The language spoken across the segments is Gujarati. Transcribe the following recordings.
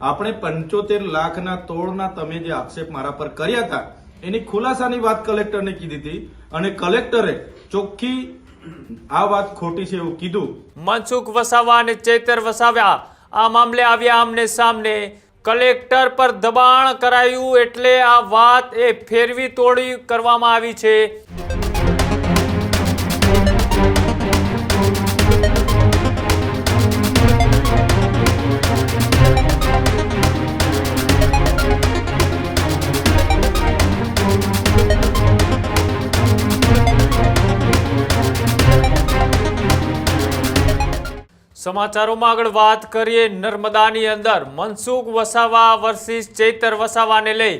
આપણે પંચોતેર લાખના તોડના તમે જે આક્ષેપ મારા પર કર્યા હતા, એની ખુલાસાની વાત કલેક્ટરને કીધી હતી અને કલેક્ટરે ચોખ્ખી આ વાત ખોટી છે એવું કીધું. મનસુખ વસાવા અને ચેતર વસાવ્યા. આ મામલે આવ્યા આમને સામને, કલેક્ટર પર દબાણ કરાયું એટલે આ વાત એ ફેરવી તોડી કરવામાં આવી છે. સમાચારોમાં આગળ વાત કરીએ નર્મદાની અંદર. મનસુખ વસાવા વર્સિસ ચૈતર વસાવાને લઈ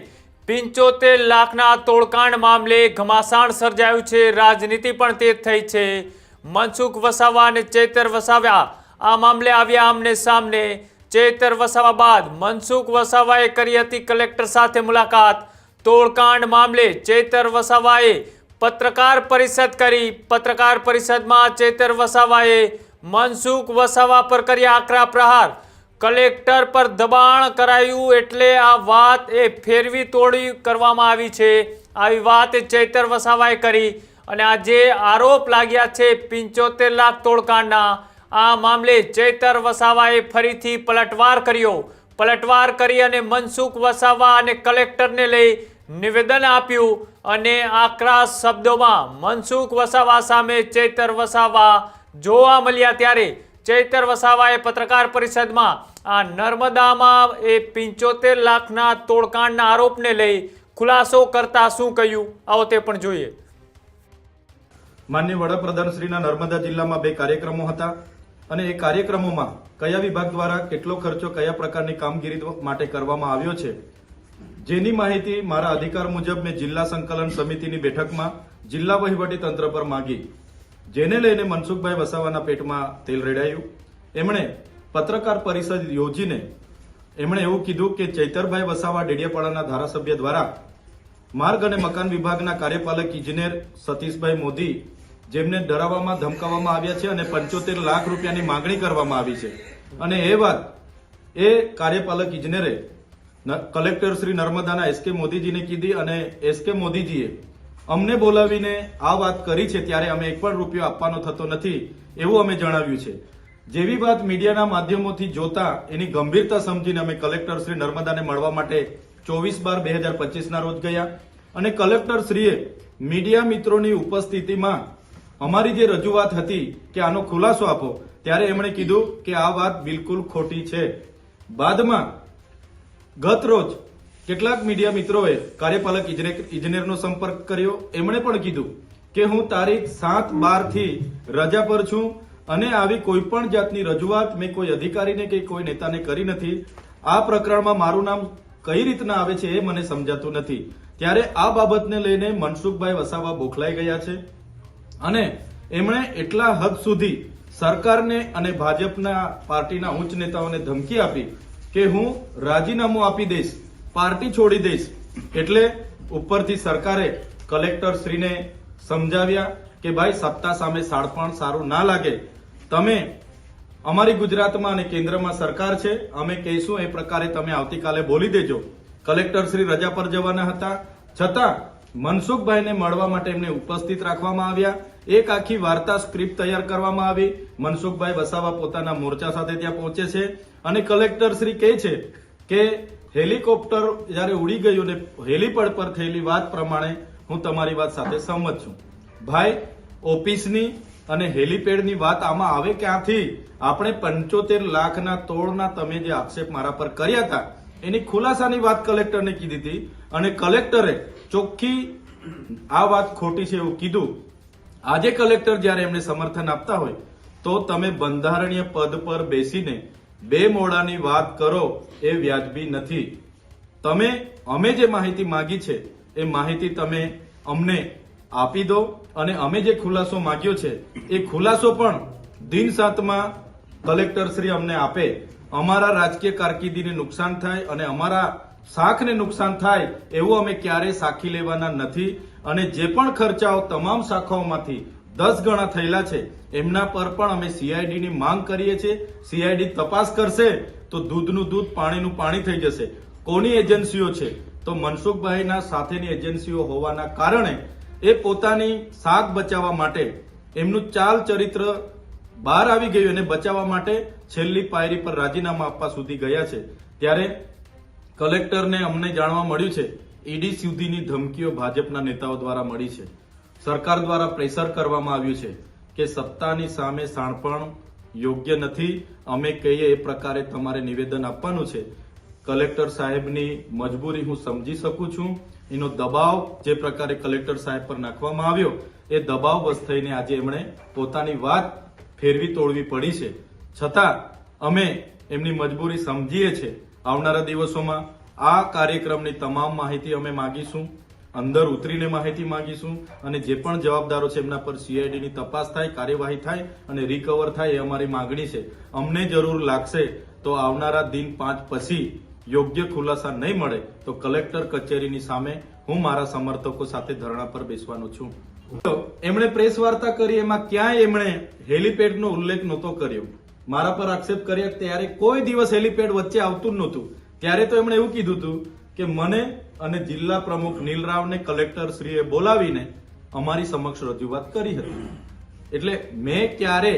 પિંચોતેર લાખના તોડકાંડ મામલે ઘમાસાણ સર્જાયું છે. રાજનીતિ પણ તેજ થઈ છે. મનસુખ વસાવા અને ચૈતર વસાવ્યા આ મામલે આવ્યા આમને સામને. ચૈતર વસાવા બાદ મનસુખ વસાવાએ કરી હતી કલેક્ટર સાથે મુલાકાત. તોડકાંડ મામલે ચૈતર વસાવાએ પત્રકાર પરિષદ કરી. પત્રકાર પરિષદમાં ચૈતર વસાવાએ મનસુખ વસાવા પર કર્યા આકરા પ્રહાર. કલેક્ટર પર દબાણ કરાયું એટલે આ વાત એ ફેરવી તોડી કરવામાં આવી છે. આવી વાત ચૈતર વસાવાએ કરી અને આ જે આરોપ લાગ્યા છે પિંચોતેર લાખ તોડકાંડના. આ મામલે ચૈતર વસાવાએ ફરીથી પલટવાર કર્યો. પલટવાર કરી અને મનસુખ વસાવા અને કલેક્ટરને લઈ નિવેદન આપ્યું અને આકરા શબ્દોમાં મનસુખ વસાવા સામે ચૈતર વસાવા જોવા મળ્યા ત્યારે ચૈતર વસાવાએ પત્રકાર પરિષદમાં આ નર્મદામાં એ પિંચોતેર લાખના તોડકાંડના આરોપને લઈ ખુલાસો કરતા શું કહ્યું? આવો તે પણ જોઈએ. માન્ય વડાપ્રધાન શ્રીના નર્મદા જિલ્લામાં બે કાર્યક્રમો હતા અને એ કાર્યક્રમોમાં કયા વિભાગ દ્વારા કેટલો ખર્ચો કયા પ્રકારની કામગીરી માટે કરવામાં આવ્યો છે, જેની માહિતી મારા અધિકાર મુજબ મેં જિલ્લા સંકલન સમિતિની બેઠકમાં જિલ્લા વહીવટી તંત્ર પર માંગી. જેને લઈને મનસુખભાઈ વસાવાના પેટમાં તેલ રેડાયું. એમણે પત્રકાર પરિષદ યોજીને એમણે એવું કીધું કે ચૈતરભાઈ વસાવા ડેડિયાપાડાના ધારાસભ્ય દ્વારા માર્ગ અને મકાન વિભાગના કાર્યપાલક ઇજનેર સતીશભાઈ મોદી જેમને ડરાવવામાં, ધમકાવવામાં આવ્યા છે અને પંચોતેર લાખ રૂપિયાની માંગણી કરવામાં આવી છે. અને એ વાત એ કાર્યપાલક ઇજનેરે કલેક્ટર શ્રી નર્મદાના એસ કે મોદીજીને કીધી અને એસ કે મોદીજીએ અમને બોલાવીને આ વાત કરી છે ત્યારે અમે એક પણ રૂપિયો આપવાનો થતો નથી એવું અમે જણાવ્યું છે. જેવી વાત મીડિયાના માધ્યમોથી જોતા એની ગંભીરતા સમજીને અમે કલેક્ટર શ્રી નર્મદાને મળવા માટે ચોવીસ બાર બે હજાર પચીસના રોજ ગયા અને કલેક્ટર શ્રીએ મીડિયા મિત્રોની ઉપસ્થિતિમાં અમારી જે રજૂઆત હતી કે આનો ખુલાસો આપો, ત્યારે એમણે કીધું કે આ વાત બિલકુલ ખોટી છે. બાદમાં ગત રોજ કેટલાક મીડિયા મિત્રોએ કાર્યપાલક ઇજને- ઇજનેરનો સંપર્ક કર્યો. એમણે પણ કીધું કે હું તારીખ સાત બારથી રજા પર છું અને આવી કોઈ પણ જાતની રજૂઆત મેં કોઈ અધિકારીને કે કોઈ નેતાને કરી નથી. આ પ્રકરણમાં મારું નામ કઈ રીતના આવે છે એ મને સમજાતું નથી. ત્યારે આ બાબતને લઈને મનસુખભાઈ વસાવા બોખલાઈ ગયા છે અને એમણે એટલા હદ સુધી સરકારને અને ભાજપના પાર્ટીના ઉચ્ચ નેતાઓને ધમકી આપી કે હું રાજીનામું આપી દઈશ. પાર્ટી છોડી દઈશ. એટલે ઉપરથી સરકારે કલેક્ટર શ્રીને સમજાવ્યા કે ભાઈ, સત્તા સામે સાડપણ સારું ના લાગે. તમે અમારી ગુજરાતમાં અને કેન્દ્રમાં સરકાર છે, અમે કહીશું એ પ્રકારે તમે આવતીકાલે બોલી દેજો. કલેક્ટર શ્રી રજા પર જવાના હતા. છતાં મનસુખભાઈને મળવા માટે એમને ઉપસ્થિત રાખવામાં આવ્યા. એક આખી વાર્તા સ્ક્રિપ્ટ તૈયાર કરવામાં આવી. મનસુખભાઈ વસાવા પોતાના મોરચા સાથે ત્યાં પહોંચે છે. અને કલેક્ટર શ્રી કહે છે કે હેલિકોપ્ટર જ્યારે ઉડી ગયું ને હેલીપેડ પર થયેલી વાત પ્રમાણે હું તમારી વાત સાથે સંમત છું. ભાઈ, ઓફિસની અને હેલીપેડની વાત આમાં આવે ક્યાંથી? આપણે પંચોતેર લાખના તોડના તમે જે આક્ષેપ મારા પર કર્યા હતા, એની ખુલાસાની વાત કલેક્ટરને કીધી હતી અને કલેક્ટરે ચોખ્ખી આ વાત ખોટી છે એવું કીધું. આજે કલેક્ટર જ્યારે એમને સમર્થન આપતા હોય, તો તમે બંધારણીય પદ પર બેસીને બે મોડાની વાત કરો એ વ્યાજબી નથી. તમે, અમે જે માહિતી માગી છે, એ માહિતી તમે અમને આપી દો અને અમે જે ખુલાસો માંગ્યો છે, એ ખુલાસો પણ દિન સાતમાં કલેક્ટર શ્રી અમને આપે. અમારા રાજકીય કારકિર્દીને નુકસાન થાય અને અમારા શાખને નુકસાન થાય એવું અમે ક્યારેય સાખી લેવાના નથી. અને જે પણ ખર્ચાઓ તમામ શાખાઓમાંથી દસ ગણા થયેલા છે. એમના પર પણ અમે સીઆઈડીની માંગ કરીએ છીએ. સીઆઈડી તપાસ કરશે તો દૂધનું દૂધ પાણીનું પાણી થઈ જશે. કોની એજન્સીઓ છે? તો મનસુખભાઈના સાથેની એજન્સીઓ હોવાના કારણે એ પોતાની શાક બચાવવા માટે એમનું ચાલ ચરિત્ર બહાર આવી ગયું અને બચાવવા માટે છેલ્લી પાયરી પર રાજીનામા આપવા સુધી ગયા છે. ત્યારે કલેક્ટરને અમને જાણવા મળ્યું છે, ઈડી સુધીની ધમકીઓ ભાજપના નેતાઓ દ્વારા મળી છે. સરકાર દ્વારા પ્રેશર કરવામાં આવ્યું છે કે સત્તાની સામે શાણપણ યોગ્ય નથી. અમે કહીએ એ પ્રકારે તમારે નિવેદન આપવાનું છે. કલેક્ટર સાહેબની મજબૂરી હું સમજી શકું છું. એનો દબાવ જે પ્રકારે કલેક્ટર સાહેબ પર નાખવામાં આવ્યો, એ દબાવ બસ થઈને આજે એમણે પોતાની વાત ફેરવી તોડવી પડી છે. છતાં, અમે એમની મજબૂરી સમજીએ છીએ આવનારા દિવસોમાં આ કાર્યક્રમની તમામ માહિતી અમે માગીશું. અંદર ઉતરીને માહિતી માંગીશું અને જે પણ જવાબદારો છે એમના પર સીઆઈડીની તપાસ થાય, કાર્યવાહી થાય અને રિકવર થાય એ અમારી માંગણી છે. અમને જરૂર લાગશે તો આવનારા દિન પાંચ પછી યોગ્ય ખુલાસા નહીં મળે તો કલેક્ટર કચેરીની સામે હું મારા સમર્થકો સાથે ધરણા પર બેસવાનો છું. એમણે પ્રેસ વાર્તા કરી, એમાં ક્યાંય એમણે હેલિપેડનો ઉલ્લેખ નહોતો કર્યો. મારા પર આક્ષેપ કર્યા ત્યારે કોઈ દિવસ હેલિપેડ વચ્ચે આવતું જ નહોતું. ત્યારે તો એમણે એવું કીધું હતું કે મને અને જિલ્લા પ્રમુખ નીલરાવને કલેક્ટર શ્રીએ બોલાવીને અમારી સમક્ષ રજૂઆત કરી હતી. એટલે મેં ક્યારે,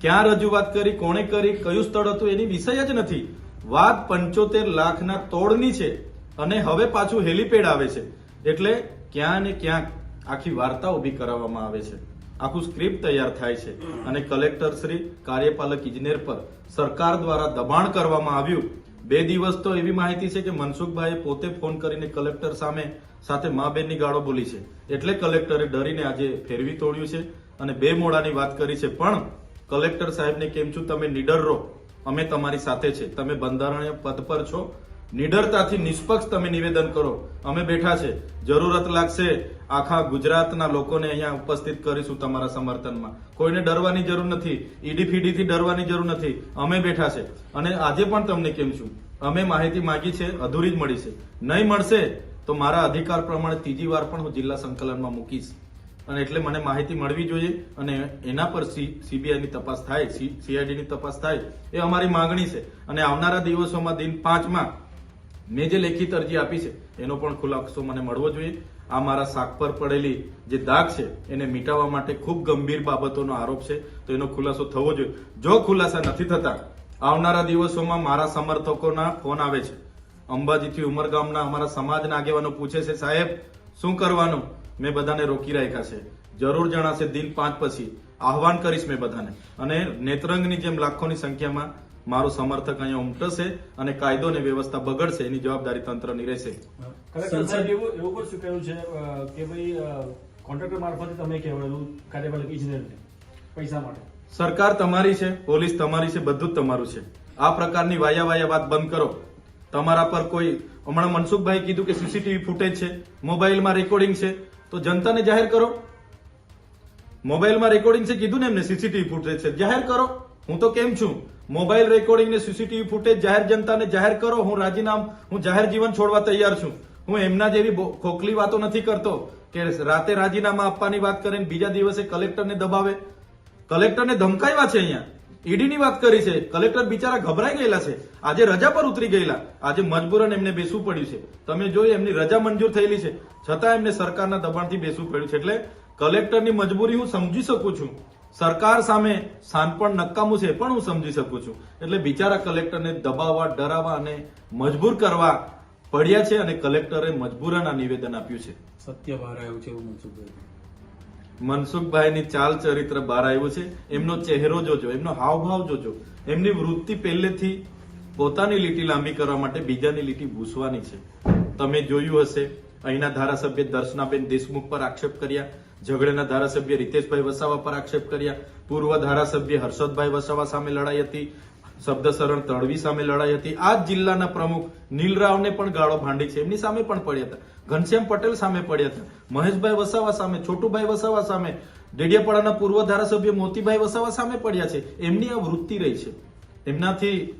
ક્યાં રજૂઆત કરી, કોણે કરી, કયું સ્થળ હતું એની વિષય જ નથી. વાત પંચોતેર લાખના તોડની છે અને હવે પાછું હેલિપેડ આવે છે. એટલે ક્યાં ને ક્યાંક આખી વાર્તા ઊભી કરાવવામાં આવે છે. આખું સ્ક્રિપ્ટ તૈયાર થાય છે અને કલેક્ટર શ્રી કાર્યપાલક, ઇજનેર પર સરકાર દ્વારા દબાણ કરવામાં આવ્યું. બે દિવસ તો એવી માહિતી છે કે મનસુખભાઈએ પોતે ફોન કરીને કલેક્ટર સામે સાથે મા બેનની ગાળો બોલી છે. એટલે કલેક્ટરે ડરીને આજે ફેરવી તોડ્યું છે અને બે મોડાની વાત કરી છે. પણ કલેક્ટર સાહેબને કેમ છું તમે નીડર રહો અમે તમારી સાથે છે. તમે બંધારણીય પદ પર છો. નિડરતાથી નિષ્પક્ષ તમે નિવેદન કરો. અમે બેઠા છે. જરૂરત લાગશે આખા ગુજરાતના લોકોને અહીંયા ઉપસ્થિત કરીશું તમારા સમર્થનમાં. કોઈને ડરવાની જરૂર નથી ઈડી ફીડીથી ડરવાની જરૂર નથી. અમે બેઠા છે. અને આજે પણ તમને કેમ છું? અમે માહિતી માંગી છે, અધૂરી જ મળી છે. નહીં મળશે તો મારા અધિકાર પ્રમાણે ત્રીજી વાર પણ હું જિલ્લા સંકલનમાં મૂકીશ. અને એટલે મને માહિતી મળવી જોઈએ અને એના પર સીબીઆઈની તપાસ થાય સીઆઈડીની તપાસ થાય એ અમારી માંગણી છે. અને આવનારા દિવસોમાં દિન પાંચમાં મેં જે લેખિત અરજી આપી છે, એનો પણ ખુલાસો મને મળવો જોઈએ. આ મારા શાક પર પડેલી જે દાગ છે, એને મિટાવવા માટે ખૂબ ગંભીર બાબતોનો આરોપ છે. તો એનો ખુલાસો થવો જોઈએ. જો ખુલાસા નથી થતા, આવનારા દિવસોમાં મારા સમર્થકોના ફોન આવે છે. અંબાજીથી ઉમરગામના અમારા સમાજના આગેવાનો પૂછે છે, સાહેબ, શું કરવાનું? મેં બધાને રોકી રાખ્યા છે. જરૂર જણાશે, દિન પાંચ પછી. આહવાન કરીશ મેં બધાને. અને નેત્રંગની જેમ લાખોની સંખ્યામાં મારો સમર્થક અહીંયા ઉમટશે અને કાયદો ને વ્યવસ્થા બગડશે, એની જવાબદારી તંત્રની રહેશે. કલેક્ટર એવું એવું પણ શું છે કે ભાઈ કોન્ટ્રાક્ટર મારફતે તમે કહેવાયેલું કાર્યપાલક ઇજનેરને પૈસા માટે. સરકાર તમારી છે પોલીસ તમારી છે બધું જ તમારું છે. આ પ્રકારની વાયા વાયા વાત બંધ કરો. તમારા પર કોઈ હમણાં મનસુખભાઈ કીધું કે સીસીટીવી ફૂટેજ છે મોબાઈલમાં રેકોર્ડિંગ છે તો જનતાને જાહેર કરો. મોબાઈલમાં રેકોર્ડિંગ છે કીધું ને એમને સીસીટીવી ફૂટેજ છે. જાહેર કરો. હું તો કેમ છું? મોબાઈલ રેકોર્ડિંગ ને સીસીટીવી ફૂટેજ જાહેર જનતાને જાહેર કરો. હું રાજીનામ હું જાહેર જીવન છોડવા તૈયાર છું. હું એમના જેવી ખોખલી વાતો નથી કરતો કે રાતે રાજીનામા આપવાની વાત કરે બીજા દિવસે કલેક્ટરને દબાવે. કલેક્ટરને ધમકાવ્યા છે અહીંયા. ઈડીની વાત કરી છે. કલેક્ટર બિચારા ગભરાઈ ગયેલા છે. આજે રજા પર ઉતરી ગયેલા. આજે મજબૂરન એમને બેસવું પડ્યું છે. તમે જોઈ એમની રજા મંજૂર થયેલી છે. છતાં એમને સરકારના દબાણથી બેસવું પડ્યું છે. એટલે કલેક્ટરની મજબૂરી હું સમજી શકું છું. સરકાર સામે સાનપણ નકામું છે પણ હું સમજી શકું છું. એટલે બિચારા કલેક્ટરને દબાવવા, ડરાવવા અને મજબૂર કરવા પડ્યા છે અને કલેક્ટરે મજબૂરન આ નિવેદન આપ્યું છે. સત્ય બહાર આવ્યું છે એવું મનસુખભાઈ. મનસુખભાઈની ચાલ ચરિત્ર બહાર આવ્યું છે. એમનો ચહેરો જોજો એમનો હાવભાવ જોજો. એમની વૃત્તિ પહેલેથી પોતાની લીટી લાંબી કરવા માટે બીજાની લીટી ભૂસવાની છે. તમે જોયું હશે અહીંના ધારાસભ્ય દર્શનાબેન દેશમુખ પર આક્ષેપ કર્યા ઝઘડેના ધારાસભ્ય રીતેશભાઈ વસાવા પર આક્ષેપ કર્યા પૂર્વ ધારાસભ્ય હર્ષદભાઈ વસાવા સામે લડાઈ હતી શબ્દશરણ તળવી સામે લડાઈ હતી. આ જ જિલ્લાના પ્રમુખ નીલરાવને પણ ગાળો ભાંડી છે. એમની સામે પણ પડ્યા હતા. ઘનશ્યામ પટેલ સામે પડ્યા હતા. મહેશભાઈ વસાવા સામે, છોટુભાઈ વસાવા સામે, ડેડિયાપાડાના પૂર્વ ધારાસભ્ય મોતીભાઈ વસાવા સામે પડ્યા છે. એમની આ વૃત્તિ રહી છે. એમનાથી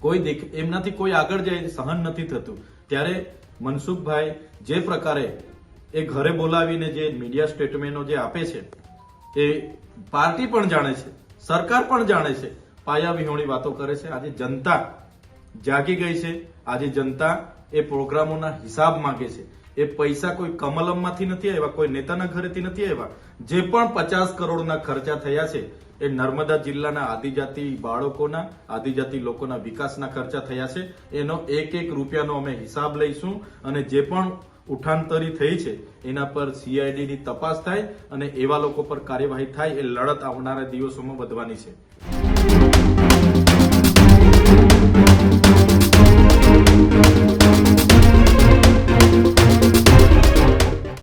કોઈ દેખ, એમનાથી કોઈ આગળ જાય સહન નથી થતું. ત્યારે મનસુખભાઈ જે પ્રકારે એ ઘરે બોલાવીને જે મીડિયા સ્ટેટમેન્ટો જે આપે છે, એ પાર્ટી પણ જાણે છે, સરકાર પણ જાણે છે પાયા વિહોણી વાતો કરે છે. આજે જનતા જાગી ગઈ છે. આજે જનતા એ પ્રોગ્રામોના હિસાબ માંગે છે. એ પૈસા કોઈ કમલમમાંથી નથી આવ્યા, કોઈ નેતાના ઘરેથી નથી આવ્યા. જે પણ પચાસ કરોડના ખર્ચા થયા છે, એ નર્મદા જિલ્લાના આદિજાતિ બાળકોના, આદિજાતિ લોકોના વિકાસના ખર્ચા થયા છે. એનો એક એક રૂપિયાનો અમે હિસાબ લઈશું અને જે પણ ઉઠાંતરી થઈ છે, એના પર સીઆઈડીની તપાસ થાય અને એવા લોકો પર કાર્યવાહી થાય, એ લડત આવનારા દિવસોમાં વધવાની છે.